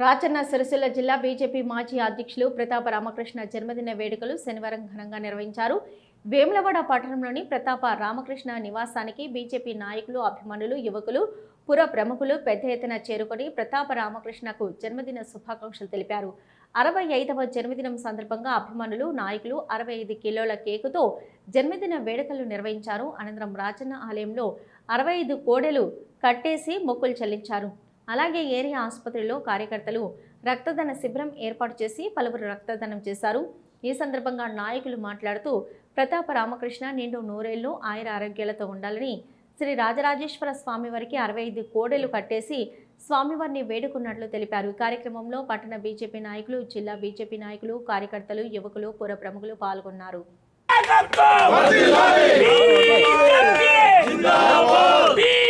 రాచన్న సిరిసిల్ల జిల్లా బీజేపీ మాజీ అధ్యక్షులు ప్రతాప రామకృష్ణ జన్మదిన వేడుకలు శనివారం ఘనంగా నిర్వహించారు. వేములవాడ పట్టణంలోని ప్రతాప రామకృష్ణ నివాసానికి బీజేపీ నాయకులు అభిమానులు యువకులు పుర ప్రముఖులు పెద్ద ఎత్తున చేరుకొని ప్రతాప రామకృష్ణకు జన్మదిన శుభాకాంక్షలు తెలిపారు. అరవై ఐదవ జన్మదినం సందర్భంగా అభిమానులు నాయకులు అరవై ఐదు కిలోల కేకుతో జన్మదిన వేడుకలు నిర్వహించారు. అనంతరం రాజన్న ఆలయంలో అరవై ఐదు కోడెలు కట్టేసి మొక్కులు చెల్లించారు. అలాగే ఏరియా ఆసుపత్రిలో కార్యకర్తలు రక్తదాన శిబిరం ఏర్పాటు చేసి పలువురు రక్తదానం చేశారు. ఈ సందర్భంగా నాయకులు మాట్లాడుతూ ప్రతాప రామకృష్ణ నిండు నూరేళ్ళు ఆయుర ఆరోగ్యాలతో ఉండాలని శ్రీ రాజరాజేశ్వర స్వామివారికి అరవై ఐదు కోడెలు కట్టేసి స్వామివారిని వేడుకున్నట్లు తెలిపారు. కార్యక్రమంలో పట్టణ బీజేపీ నాయకులు జిల్లా బీజేపీ నాయకులు కార్యకర్తలు యువకులు పుర ప్రముఖులు పాల్గొన్నారు. మళ్ళీ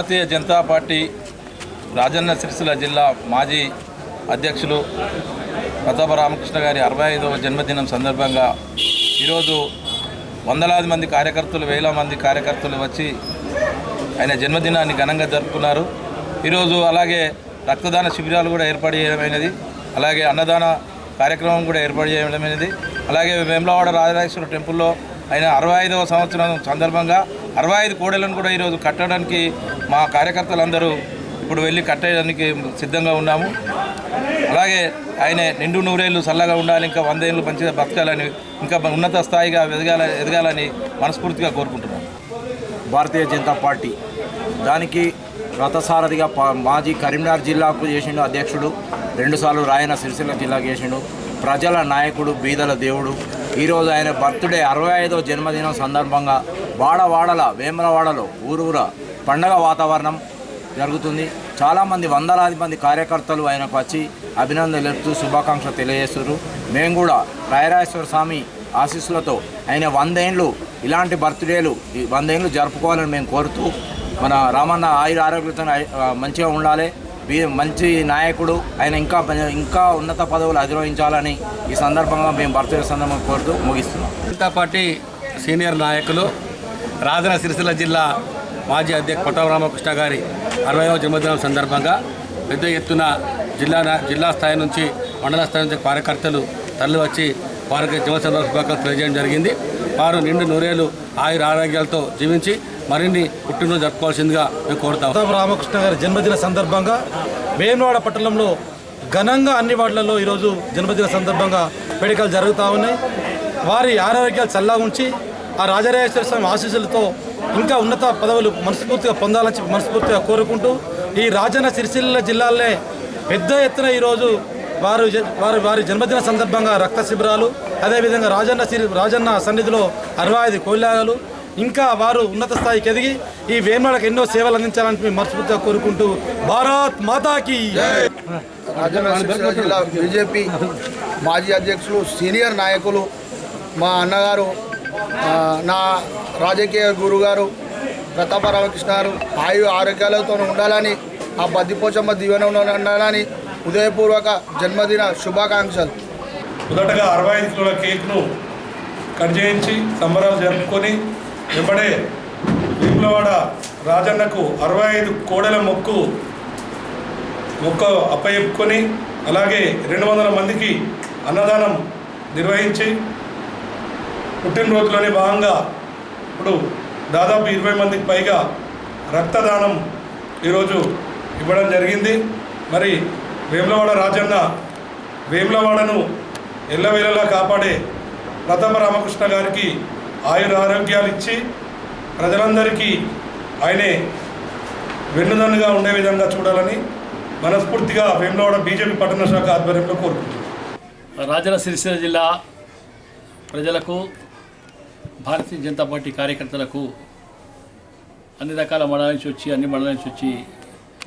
భారతీయ జనతా పార్టీ రాజన్న సిరిసిల్ల జిల్లా మాజీ అధ్యక్షులు ప్రతాప రామకృష్ణ గారి అరవై ఐదవ జన్మదినం సందర్భంగా ఈరోజు వందలాది మంది కార్యకర్తలు వేల మంది కార్యకర్తలు వచ్చి ఆయన జన్మదినాన్ని ఘనంగా జరుపుకున్నారు. ఈరోజు అలాగే రక్తదాన శిబిరాలు కూడా ఏర్పాటు చేయడమైనది. అలాగే అన్నదాన కార్యక్రమం కూడా ఏర్పాటు చేయడమైనది. అలాగే వేములవాడ రాజరాజేశ్వర టెంపుల్లో ఆయన అరవై ఐదవ సంవత్సరం సందర్భంగా అరవై ఐదు కోడెలను కూడా ఈరోజు కట్టడానికి మా కార్యకర్తలందరూ ఇప్పుడు వెళ్ళి కట్టేయడానికి సిద్ధంగా ఉన్నాము. అలాగే ఆయన నిండు నూరేళ్ళు చల్లగా ఉండాలి ఇంకా వందేళ్ళు మంచిగా బతకాలని ఇంకా ఉన్నత స్థాయిగా ఎదగాల ఎదగాలని మనస్ఫూర్తిగా కోరుకుంటున్నాను. భారతీయ జనతా పార్టీ దానికి రథసారథిగా పా- మాజీ కరీంనగర్ జిల్లాకు చేసిండు అధ్యక్షుడు రెండుసార్లు రాయన సిరిసిల్ల జిల్లాకు చేసిండు ప్రజల నాయకుడు బీదల దేవుడు. ఈరోజు ఆయన బర్త్డే అరవై ఐదో జన్మదినం సందర్భంగా వాడవాడల వేమలవాడలో ఊరూర పండగ వాతావరణం జరుగుతుంది. చాలామంది వందలాది మంది కార్యకర్తలు ఆయనకు వచ్చి అభినందనలు తెలుపుతూ శుభాకాంక్షలు తెలియజేస్తున్నారు. మేము కూడా రాయరాజేశ్వర స్వామి ఆశీస్సులతో ఆయన వందేండ్లు ఇలాంటి బర్త్డేలు ఈ వందేండ్లు జరుపుకోవాలని మేము కోరుతూ మన రామన్న ఆయుర ఆరోగ్యంతో మంచిగా ఉండాలి. వీ- మంచి నాయకుడు ఆయన ఇంకా ఇంకా ఉన్నత పదవులు అధిరోహించాలని ఈ సందర్భంగా మేము బర్త్డే సందర్భంగా కోరుతూ ముగిస్తున్నాం. జనతా పార్టీ సీనియర్ నాయకులు రాజన సిరిసిల్ల జిల్లా మాజీ అధ్యక్ష పట్టవ రామకృష్ణ గారి అరవైవ జన్మదినం సందర్భంగా పెద్ద ఎత్తున జిల్లా జిల్లా స్థాయి నుంచి మండల స్థాయి నుంచి కార్యకర్తలు తరలి వచ్చి వారికి జన్మదిన శుభాకాంక్షలు తెలియజేయడం జరిగింది. వారు నిండు నూరేళ్ళు ఆయుర ఆరోగ్యాలతో జీవించి మరిన్ని పుట్టినరోజు జరుపుకోవాల్సిందిగా మేము కోరుతాం ప్రతాప రామకృష్ణ గారి జన్మదిన సందర్భంగా వేములవాడ పట్టణంలో ఘనంగా అన్ని వార్డులలో ఈరోజు జన్మదిన సందర్భంగా వేడుకలు జరుగుతూ ఉన్నాయి. వారి ఆరోగ్యాలు చల్లగా ఉంచి ఆ రాజరాజేశ్వర స్వామి ఆశీస్సులతో ఇంకా ఉన్నత పదవులు మనస్ఫూర్తిగా పొందాలని చెప్పి మనస్ఫూర్తిగా కోరుకుంటూ ఈ రాజన్న సిరిసిల్ల జిల్లాలనే పెద్ద ఎత్తున ఈరోజు వారు వారి వారి జన్మదిన సందర్భంగా రక్త శిబిరాలు అదేవిధంగా రాజన్న సిరి రాజన్న సన్నిధిలో అరవై ఐదు కోల్యాగాలు ఇంకా వారు ఉన్నత స్థాయికి ఎదిగి ఈ వేమలకు ఎన్నో సేవలు అందించాలని మేము మనస్ఫూర్తిగా కోరుకుంటూ భారత్ మాతాకి రాజన్న జిల్లా బీజేపీ మాజీ అధ్యక్షులు సీనియర్ నాయకులు మా అన్నగారు నా రాజకీయ గురుగారు ప్రతాప రామకృష్ణ గారు ఆయు ఆరోగ్యాలతో ఉండాలని ఆ బద్దిపోచమ్మ దీవెన ఉండాలని ఉదయపూర్వక జన్మదిన శుభాకాంక్షలు. మొదటగా అరవై ఐదు కిలోల కేక్ను కట్ చేయించి సంబరాలు జరుపుకొని వెంబడే వేములవాడ రాజన్నకు అరవై ఐదు కోడెల మొక్కు మొక్క అప్పయెప్పుకొని అలాగే రెండు వందల మందికి అన్నదానం నిర్వహించి పుట్టినరోజులోని భాగంగా ఇప్పుడు దాదాపు ఇరవై మందికి పైగా రక్తదానం ఈరోజు ఇవ్వడం జరిగింది. మరి వేములవాడ రాజన్న వేములవాడను ఎల్లవేళలా కాపాడే ప్రథమ రామకృష్ణ గారికి ఆయుర ఆరోగ్యాలు ఇచ్చి ప్రజలందరికీ ఆయనే వెన్నుదన్నుగా ఉండే విధంగా చూడాలని మనస్ఫూర్తిగా వేములవాడ బీజేపీ పట్టణ శాఖ ఆధ్వర్యంలో కోరుకుంటున్నాను రాజన్న సిరిసిల్ల జిల్లా ప్రజలకు భారతీయ జనతా పార్టీ కార్యకర్తలకు అన్ని రకాల మండల నుంచి వచ్చి అన్ని మండల నుంచి వచ్చి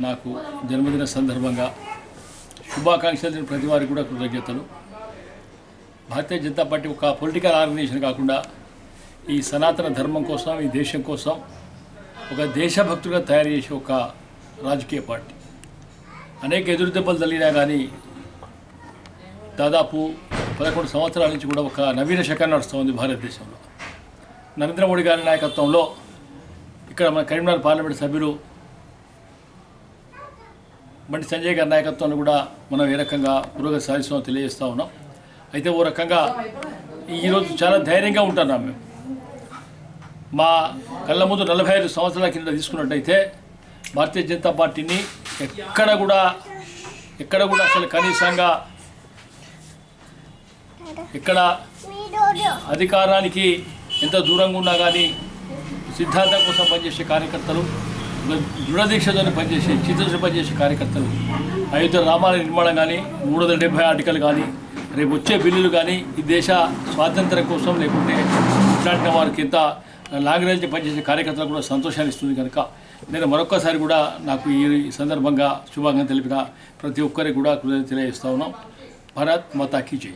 నాకు జన్మదిన సందర్భంగా శుభాకాంక్షలు ప్రతి వారికి కూడా కృతజ్ఞతలు. భారతీయ జనతా పార్టీ ఒక పొలిటికల్ ఆర్గనైజేషన్ కాకుండా ఈ సనాతన ధర్మం కోసం ఈ దేశం కోసం ఒక దేశభక్తులుగా తయారు చేసే ఒక రాజకీయ పార్టీ. అనేక ఎదురు దెబ్బలు తగిలినా కానీ దాదాపు పదకొండు సంవత్సరాల నుంచి కూడా ఒక నవీన శకం నడుస్తుంది భారతదేశంలో. నరేంద్ర మోడీ గారి నాయకత్వంలో ఇక్కడ మన కరీంనగర్ పార్లమెంట్ సభ్యులు బండి సంజయ్ గారి నాయకత్వంలో కూడా మనం ఏ రకంగా పురోగతి సాధిస్తామో తెలియజేస్తూ ఉన్నాం. అయితే ఓ రకంగా ఈరోజు చాలా ధైర్యంగా ఉంటున్నాం మేము. మా కళ్ళ ముందు నలభై ఐదు సంవత్సరాల కింద తీసుకున్నట్టయితే భారతీయ జనతా పార్టీని ఎక్కడ కూడా ఎక్కడ కూడా అసలు కనీసంగా ఇక్కడ అధికారానికి ఎంత దూరంగా ఉన్నా కానీ సిద్ధాంతం కోసం పనిచేసే కార్యకర్తలు దృఢదీక్షతో పనిచేసే చిత్తశుద్ధి పనిచేసే కార్యకర్తలు అయోధ్య రామాల నిర్మాణం కానీ మూడు వందల డెబ్బై ఆర్టికల్ కానీ రేపు వచ్చే బిల్లులు కానీ ఈ దేశ స్వాతంత్రం కోసం లేకుంటే ఇట్లాంటి వారికి ఎంత లాంగ్ రేంజ్ పనిచేసే కార్యకర్తలు కూడా సంతోషాన్ని ఇస్తుంది కనుక నేను మరొక్కసారి కూడా నాకు ఈ సందర్భంగా శుభాంగం తెలిపిన ప్రతి ఒక్కరికి కూడా కృతజ్ఞత తెలియజేస్తా ఉన్నాం. భారత్ మాతా జై.